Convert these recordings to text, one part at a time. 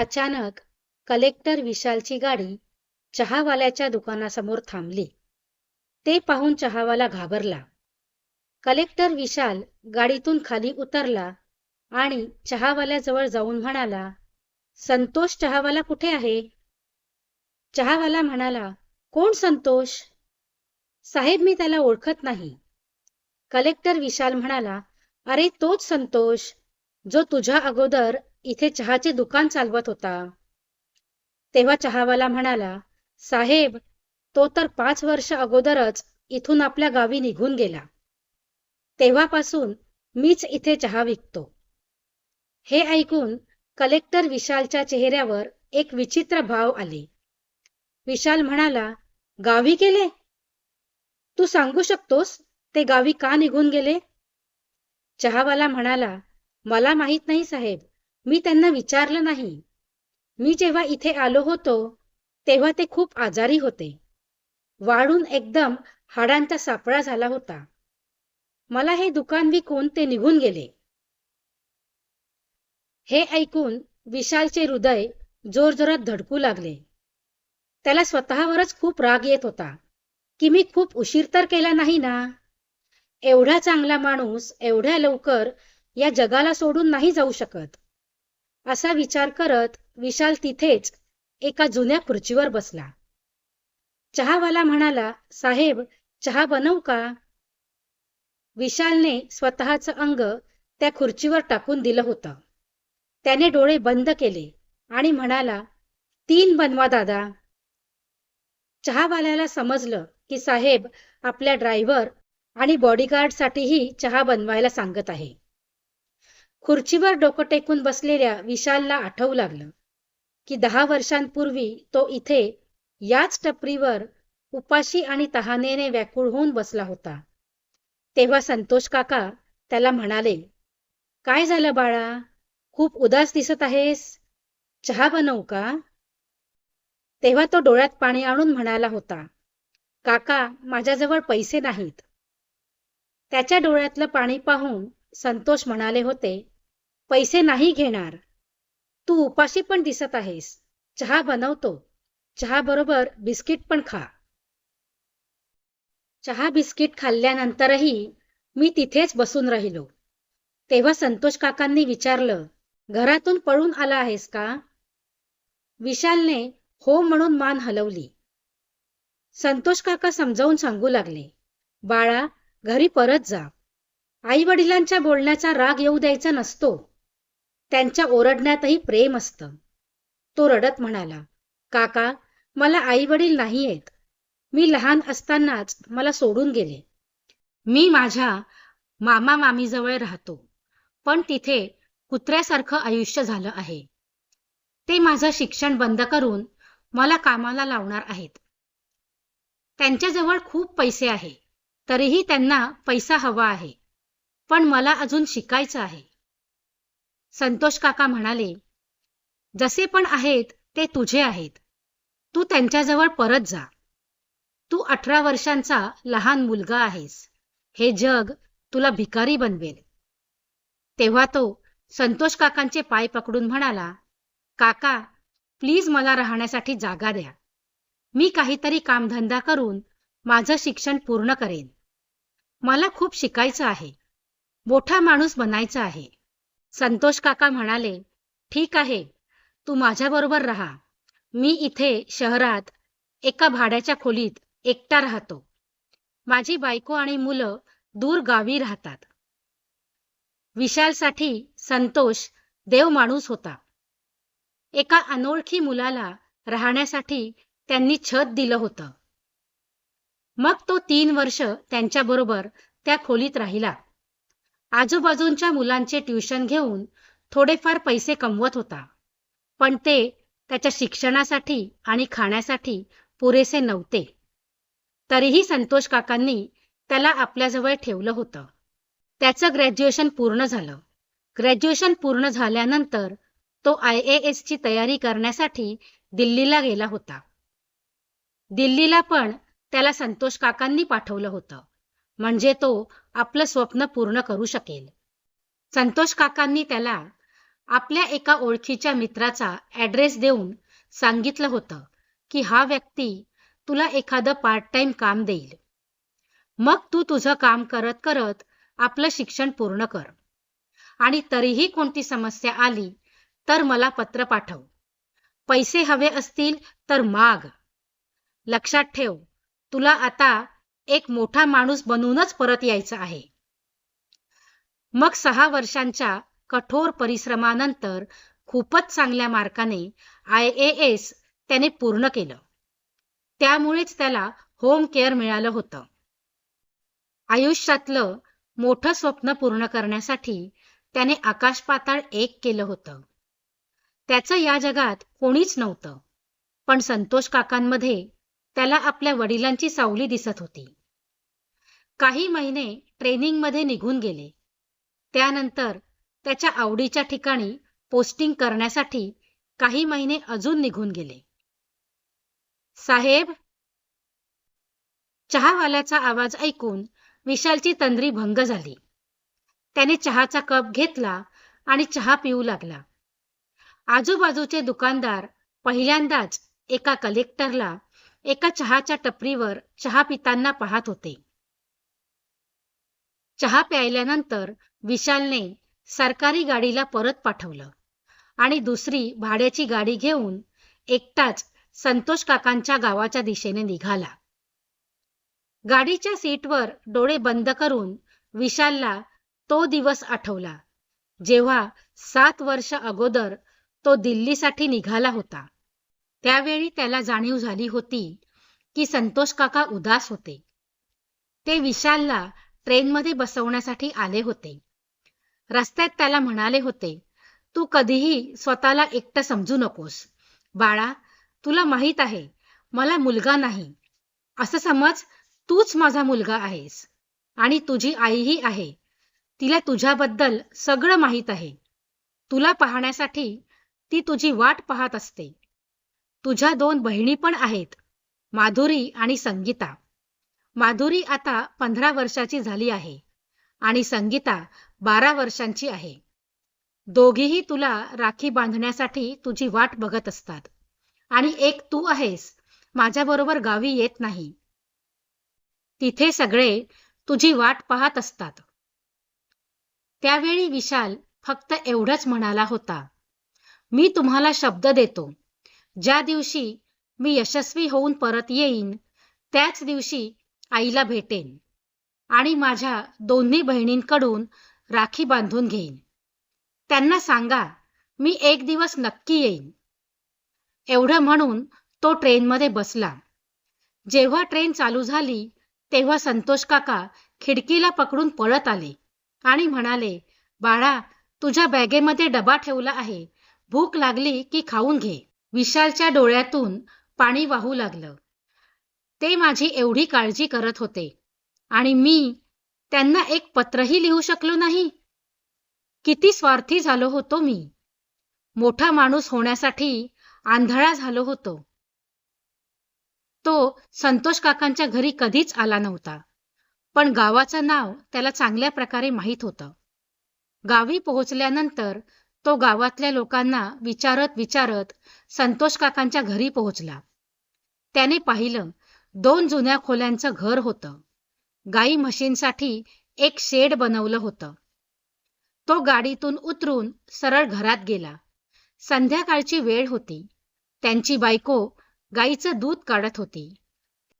अचानक कलेक्टर विशालची गाडी चहावाल्याच्या दुकानासमोर थांबली. ते पाहून चहावाला घाबरला. कलेक्टर विशाल गाडीतून खाली उतरला आणि चहावाल्याजवळ जाऊन म्हणाला संतोष चहावाला कुठे आहे? चहावाला म्हणाला कोण संतोष? साहेब मी त्याला ओळखत नाही. कलेक्टर विशाल म्हणाला अरे तोच संतोष. जो तुझ्या अगोदर इथे चहाचे दुकान चालवत होता. तेव्हा चहावाला म्हणाला साहेब तो तर पाच वर्ष अगोदरच इथून आपल्या गावी निघून गेला. तेव्हापासून मीच इथे चहा विकतो. हे ऐकून कलेक्टर विशालच्या चेहऱ्यावर एक विचित्र भाव आले. विशाल म्हणाला गावी गेले? तू सांगू शकतोस ते गावी का निघून गेले? चहावाला म्हणाला मला माहीत नाही साहेब. मी त्यांना विचारलं नाही. मी जेव्हा इथे आलो होतो तेव्हा ते खूप आजारी होते. वाढून एकदम हाडांचा सापळा झाला होता. मला हे दुकान विकून ते निघून गेले. हे ऐकून विशालचे हृदय जोरजोरात धडकू लागले. त्याला स्वतःवरच खूप राग येत होता की मी खूप उशीर तर केला नाही ना? एवढा चांगला माणूस एवढ्या लवकर या जगाला सोडून नाही जाऊ शकत. असा विचार करत विशाल तिथेच एका जुन्या खुर्चीवर बसला. चहावाला म्हणाला साहेब चहा बनवू का? विशालने स्वतःचं अंग त्या खुर्चीवर टाकून दिलं होतं. त्याने डोळे बंद केले आणि म्हणाला तीन बनवा दादा. चहावाल्याला समजलं की साहेब आपल्या ड्रायव्हर आणि बॉडीगार्डसाठीही चहा बनवायला सांगत आहे. खुर्चीवर डोकं टेकून बसलेल्या विशालला आठवू लागलं की दहा वर्षांपूर्वी तो इथे याच टपरीवर उपाशी आणि तहानेने व्याकुळ होऊन बसला होता. तेव्हा संतोष काका त्याला म्हणाले काय झालं बाळा? खूप उदास दिसत आहेस? चहा बनवू का? तेव्हा तो डोळ्यात पाणी आणून म्हणाला होता काका माझ्याजवळ पैसे नाहीत. त्याच्या डोळ्यातलं पाणी पाहून संतोष म्हणाले होते पैसे नाही घेणार. तू उपाशी पण दिसत आहेस. चहा बनवतो. चहा बरोबर बिस्किट पण खा. चहा बिस्किट खाल्ल्यानंतरही मी तिथेच बसून राहिलो. तेव्हा संतोष काकांनी विचारलं घरातून पळून आला आहेस का? विशालने हो म्हणून मान हलवली. संतोष काका समजावून सांगू लागले बाळा घरी परत जा. आई वडिलांच्या बोलण्याचा राग येऊ द्यायचा नसतो. त्यांच्या ओरडण्यातही प्रेम असतं. तो रडत म्हणाला काका मला आई वडील नाही आहेत मी लहान असतानाच मला सोडून गेले. मी माझ्या मामा मामीजवळ राहतो. पण तिथे कुत्र्यासारखं आयुष्य झालं आहे. ते माझं शिक्षण बंद करून मला कामाला लावणार आहेत. त्यांच्याजवळ खूप पैसे आहे. तरीही त्यांना पैसा हवा आहे. पण मला अजून शिकायचं आहे. संतोष काका म्हणाले जसे पण आहेत ते तुझे आहेत. तू त्यांच्याजवळ परत जा. तू अठरा वर्षांचा लहान मुलगा आहेस. हे जग तुला भिकारी बनवेल. तेव्हा तो संतोष काकांचे पाय पकडून म्हणाला काका प्लीज मला राहण्यासाठी जागा द्या. मी काहीतरी कामधंदा करून माझं शिक्षण पूर्ण करेन. मला खूप शिकायचं आहे. मोठा माणूस बनायचा आहे. संतोष काका म्हणाले ठीक आहे तू माझ्याबरोबर राहा. मी इथे शहरात एका भाड्याच्या खोलीत एकटा राहतो. माझी बायको आणि मुलं दूर गावी राहतात. विशालसाठी संतोष देव माणूस होता. एका अनोळखी मुलाला राहण्यासाठी त्यांनी छत दिलं होतं. मग तो तीन वर्ष त्यांच्याबरोबर त्या खोलीत राहिला. आजूबाजूंच्या मुलांचे ट्युशन घेऊन थोडेफार पैसे कमवत होता. पण ते त्याच्या शिक्षणासाठी आणि खाण्यासाठी पुरेसे नव्हते. तरीही संतोष काकांनी त्याला आपल्याजवळ ठेवलं होतं. त्याचं ग्रॅज्युएशन पूर्ण झालं. ग्रॅज्युएशन पूर्ण झाल्यानंतर तो आय ए एसची तयारी करण्यासाठी दिल्लीला गेला होता. दिल्लीला पण त्याला संतोष काकांनी पाठवलं होतं. म्हणजे तो आपलं स्वप्न पूर्ण करू शकेल. संतोष काकांनी त्याला आपल्या एका ओळखीच्या मित्राचा ऍड्रेस देऊन सांगितलं होतं की हा व्यक्ती तुला एखादं पार्ट टाइम काम देईल. मग तू तुझं काम करत करत आपलं शिक्षण पूर्ण कर. आणि तरीही कोणती समस्या आली तर मला पत्र पाठव. पैसे हवे असतील तर माग. लक्षात ठेव तुला आता एक मोठा माणूस बनूनच परत यायचं आहे. मग सहा वर्षांच्या कठोर परिश्रमानंतर खूपच चांगल्या मार्काने आय ए एस त्याने पूर्ण केलं. त्यामुळेच त्याला होम केअर मिळालं होतं. आयुष्यातलं मोठं स्वप्न पूर्ण करण्यासाठी त्याने आकाश पाताळ एक केलं होतं. त्याचं या जगात कोणीच नव्हतं. पण संतोष काकांमध्ये त्याला आपल्या वडिलांची सावली दिसत होती. काही महिने ट्रेनिंगमध्ये निघून गेले. त्यानंतर त्याच्या आवडीच्या ठिकाणी पोस्टिंग करण्यासाठी काही महिने अजून निघून गेले. साहेब! चहावाल्याचा आवाज ऐकून विशालची तंद्री भंग झाली. त्याने चहाचा कप घेतला आणि चहा पिऊ लागला. आजूबाजूचे दुकानदार पहिल्यांदाच एका कलेक्टरला एका चहाच्या टपरीवर चहा पिताना पाहत होते. चहा प्यायल्यानंतर विशालने सरकारी गाडीला परत पाठवलं आणि दुसरी भाड्याची गाडी घेऊन एकटाच संतोष काकांच्या गावाच्या दिशेने निघाला. गाडीच्या सीटवर डोळे बंद करून विशालला तो दिवस आठवला जेव्हा सात वर्ष अगोदर तो दिल्लीसाठी निघाला होता. त्यावेळी त्याला जाणीव झाली होती की संतोष काका उदास होते. ते विशालला ट्रेनमध्ये बसवण्यासाठी आले होते. रस्त्यात त्याला म्हणाले होते तू कधीही स्वतःला एकटं समजू नकोस. बाळा तुला माहीत आहे मला मुलगा नाही. असं समज तूच माझा मुलगा आहेस. आणि तुझी आईही आहे. तिला तुझ्याबद्दल सगळं माहीत आहे. तुला पाहण्यासाठी ती तुझी वाट पाहत असते. तुझ्या दोन बहिणी पण आहेत माधुरी आणि संगीता. माधुरी आता पंधरा वर्षाची झाली आहे आणि संगीता बारा वर्षांची आहे. दोघीही तुला राखी बांधण्यासाठी तुझी वाट बघत असतात. आणि एक तू आहेस माझ्याबरोबर गावी येत नाही. तिथे सगळे तुझी वाट पाहत असतात. त्यावेळी विशाल फक्त एवढंच म्हणाला होता मी तुम्हाला शब्द देतो. ज्या दिवशी मी यशस्वी होऊन परत येईन त्याच दिवशी आईला भेटेन आणि माझ्या दोन्ही बहिणींकडून राखी बांधून घेईन. त्यांना सांगा मी एक दिवस नक्की येईन. एवढं म्हणून तो ट्रेनमध्ये बसला. जेव्हा ट्रेन चालू झाली तेव्हा संतोष काका खिडकीला पकडून पळत आले आणि म्हणाले बाळा तुझ्या बॅगेमध्ये डबा ठेवला आहे. भूक लागली की खाऊन घे. विशालच्या डोळ्यातून पाणी वाहू लागलं. ते माझी एवढी काळजी करत होते. आणि मी त्यांना एक पत्रही लिहू शकलो नाही. किती स्वार्थी झालो होतो मी. मोठा माणूस होण्यासाठी आंधळा झालो होतो. तो संतोष काकांच्या घरी कधीच आला नव्हता. पण गावाचं नाव त्याला चांगल्या प्रकारे माहीत होतं. गावी पोहोचल्यानंतर तो गावातल्या लोकांना विचारत विचारत संतोष काकांच्या घरी पोहोचला. त्याने पाहिलं दोन जुन्या खोल्यांचं घर होतं. गाई म्हशींसाठी एक शेड बनवलं होतं. तो गाडीतून उतरून सरळ घरात गेला. संध्याकाळची वेळ होती. त्यांची बायको गाईचं दूध काढत होती.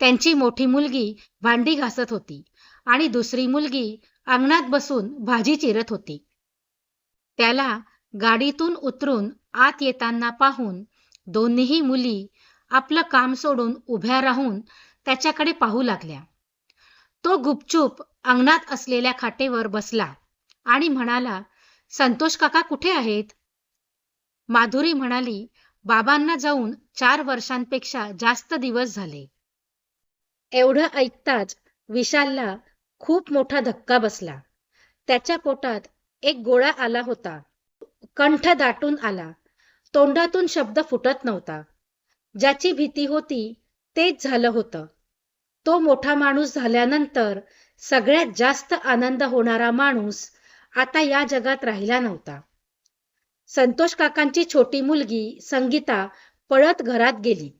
त्यांची मोठी मुलगी भांडी घासत होती आणि दुसरी मुलगी अंगणात बसून भाजी चिरत होती. त्याला गाडीतून उतरून आत येताना पाहून दोन्हीही मुली आपलं काम सोडून उभ्या राहून त्याच्याकडे पाहू लागल्या. तो गुपचूप अंगणात असलेल्या खाटेवर बसला आणि म्हणाला संतोष काका कुठे आहेत? माधुरी म्हणाली बाबांना जाऊन चार वर्षांपेक्षा जास्त दिवस झाले. एवढं ऐकताच विशालला खूप मोठा धक्का बसला. त्याच्या पोटात एक गोळा आला होता. कंठ दाटून आला. तोंडातून शब्द फुटत नव्हता. ज्याची भीती होती तेच झालं होतं. तो मोठा माणूस झाल्यानंतर सगळ्यात जास्त आनंद होणारा माणूस आता या जगात राहिला नव्हता. संतोष काकांची छोटी मुलगी संगीता पळत घरात गेली.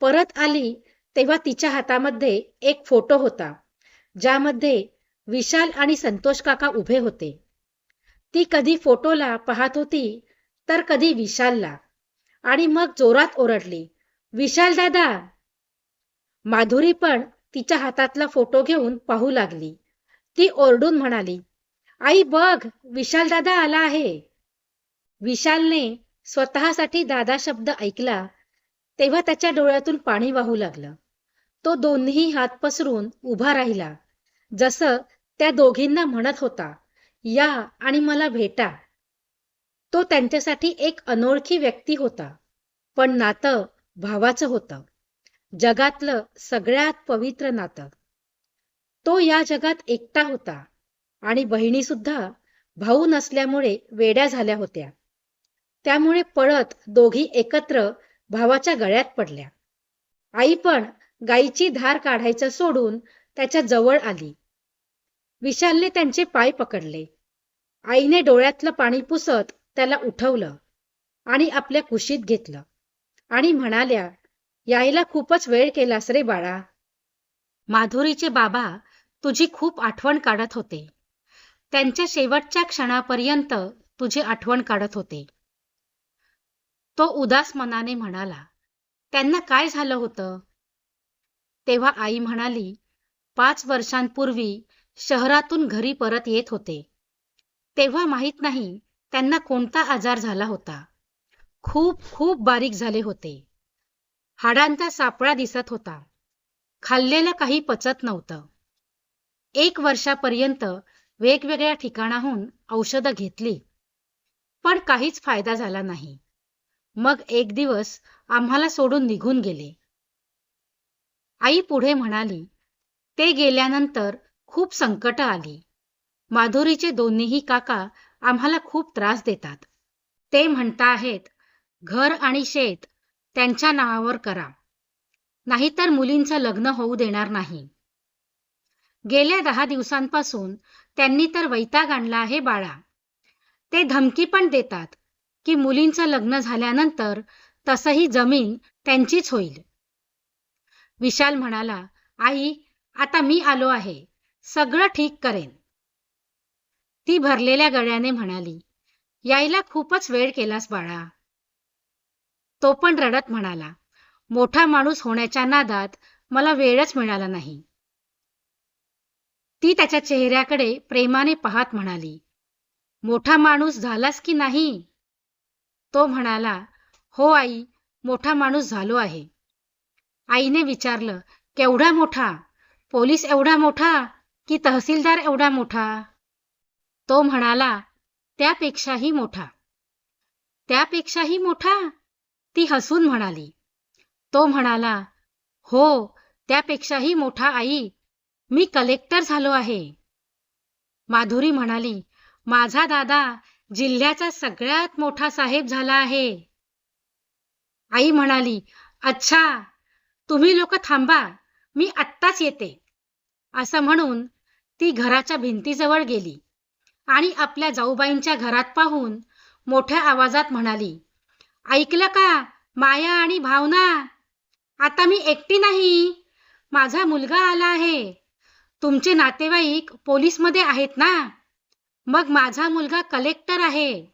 परत आली तेव्हा तिच्या हातामध्ये एक फोटो होता ज्यामध्ये विशाल आणि संतोष काका उभे होते. ती कधी फोटोला पाहत होती तर कधी विशालला. आणि मग जोरात ओरडली विशाल दादा. माधुरी पण तिच्या हातातला फोटो घेऊन पाहू लागली. ती ओरडून म्हणाली आई बघ विशाल दादा आला आहे. विशालने स्वतःसाठी दादा शब्द ऐकला तेव्हा त्याच्या डोळ्यातून पाणी वाहू लागलं. तो दोन्ही हात पसरून उभा राहिला जसं त्या दोघींना म्हणत होता या आणि मला भेटा. तो त्यांच्यासाठी एक अनोळखी व्यक्ती होता पण नातं भावाचं होतं. जगातलं सगळ्यात पवित्र नातं. तो या जगात एकटा होता आणि बहिणी सुद्धा भाऊ नसल्यामुळे वेड्या झाल्या होत्या. त्यामुळे पळत दोघी एकत्र भावाच्या गळ्यात पडल्या. आई पण गाईची धार काढायचं सोडून त्याच्याजवळ आली. विशालने त्यांचे पाय पकडले. आईने डोळ्यातलं पाणी पुसत त्याला उठवलं आणि आपल्या कुशीत घेतलं. आणि म्हणाल्या यायला खूपच वेळ केलास रे बाळा. माधुरीचे बाबा तुझी खूप आठवण काढत होते. त्यांच्या शेवटच्या क्षणापर्यंत तुझी आठवण काढत होते. तो उदास मनाने म्हणाला त्यांना काय झालं होतं? तेव्हा आई म्हणाली पाच वर्षांपूर्वी शहरातून घरी परत येत होते. तेव्हा माहीत नाही त्यांना कोणता आजार झाला होता. खूप खूप बारीक झाले होते. हाडांचा सापळा दिसत होता. खाल्लेलं काही पचत नव्हतं. एक वर्षापर्यंत वेगवेगळ्या ठिकाणाहून औषधं घेतली. पण काहीच फायदा झाला नाही. मग एक दिवस आम्हाला सोडून निघून गेले. आई पुढे म्हणाली ते गेल्यानंतर खूप संकट आली. माधुरीचे दोन्हीही काका आम्हाला खूप त्रास देतात. ते म्हणता आहेत घर आणि शेत त्यांच्या नावावर करा. नाहीतर मुलींचं लग्न होऊ देणार नाही. गेल्या दहा दिवसांपासून त्यांनी तर वैताग आणला आहे बाळा. ते धमकी पण देतात की मुलींचं लग्न झाल्यानंतर तसही जमीन त्यांचीच होईल. विशाल म्हणाला आई आता मी आलो आहे. सगळं ठीक करेन. ती भरलेल्या गळ्याने म्हणाली यायला खूपच वेळ केलास बाळा. तो पण रडत म्हणाला मोठा माणूस होण्याच्या नादात मला वेळच मिळाला नाही. ती त्याच्या चेहऱ्याकडे प्रेमाने पाहत म्हणाली मोठा माणूस झालास की नाही? तो म्हणाला हो आई मोठा माणूस झालो आहे. आईने विचारलं केवढा मोठा? पोलीस एवढा मोठा की तहसीलदार एवढा मोठा? तो म्हणाला त्यापेक्षाही मोठा. त्यापेक्षाही मोठा? ती हसून म्हणाली. तो म्हणाला हो त्यापेक्षाही मोठा आई. मी कलेक्टर झालो आहे. माधुरी म्हणाली माझा दादा जिल्ह्याचा सगळ्यात मोठा साहेब झाला आहे. आई म्हणाली अच्छा तुम्ही लोक थांबा मी आत्ताच येते. असं म्हणून ती घराच्या भिंतीजवळ गेली आणि आपल्या जाऊबाईंच्या घरात पाहून मोठ्या आवाजात म्हणाली ऐकलं का? माया आणि भावना. आता मी एकटी नाही. माझा मुलगा आला आहे. तुमचे नातेवाईक पोलीसमध्ये आहेत ना? मग माझा मुलगा कलेक्टर आहे.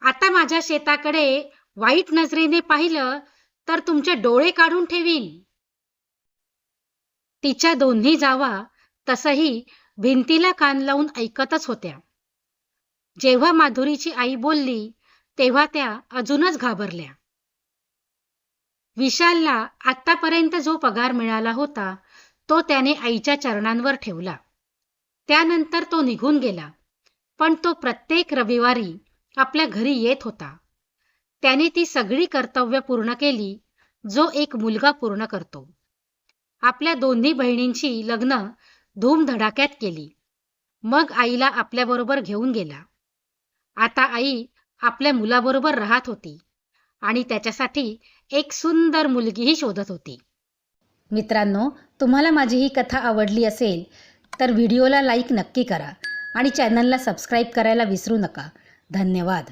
आता माझ्या शेताकडे वाईट नजरेने पाहिलं तर तुमचे डोळे काढून ठेवीन. तिच्या दोन्ही जावा तसही भिंतीला कान लावून ऐकतच होत्या. जेव्हा माधुरीची आई बोलली तेव्हा त्या अजूनच घाबरल्या. विशालला आतापर्यंत जो पगार मिळाला होता तो त्याने आईच्या चरणांवर ठेवला. त्यानंतर तो निघून गेला पण तो प्रत्येक रविवारी आपल्या घरी येत होता. त्याने ती सगळी कर्तव्य पूर्ण केली जो एक मुलगा पूर्ण करतो. आपल्या दोन्ही बहिणींची लग्न धूमधडाक्यात केली. मग आईला आपल्याबरोबर घेऊन गेला. आता आई आपल्या मुलाबरोबर राहत होती आणि त्याच्यासाठी एक सुंदर मुलगीही शोधत होती. मित्रांनो तुम्हाला माझी ही कथा आवडली असेल तर व्हिडिओला लाईक नक्की करा आणि चॅनलला सबस्क्राईब करायला विसरू नका. धन्यवाद.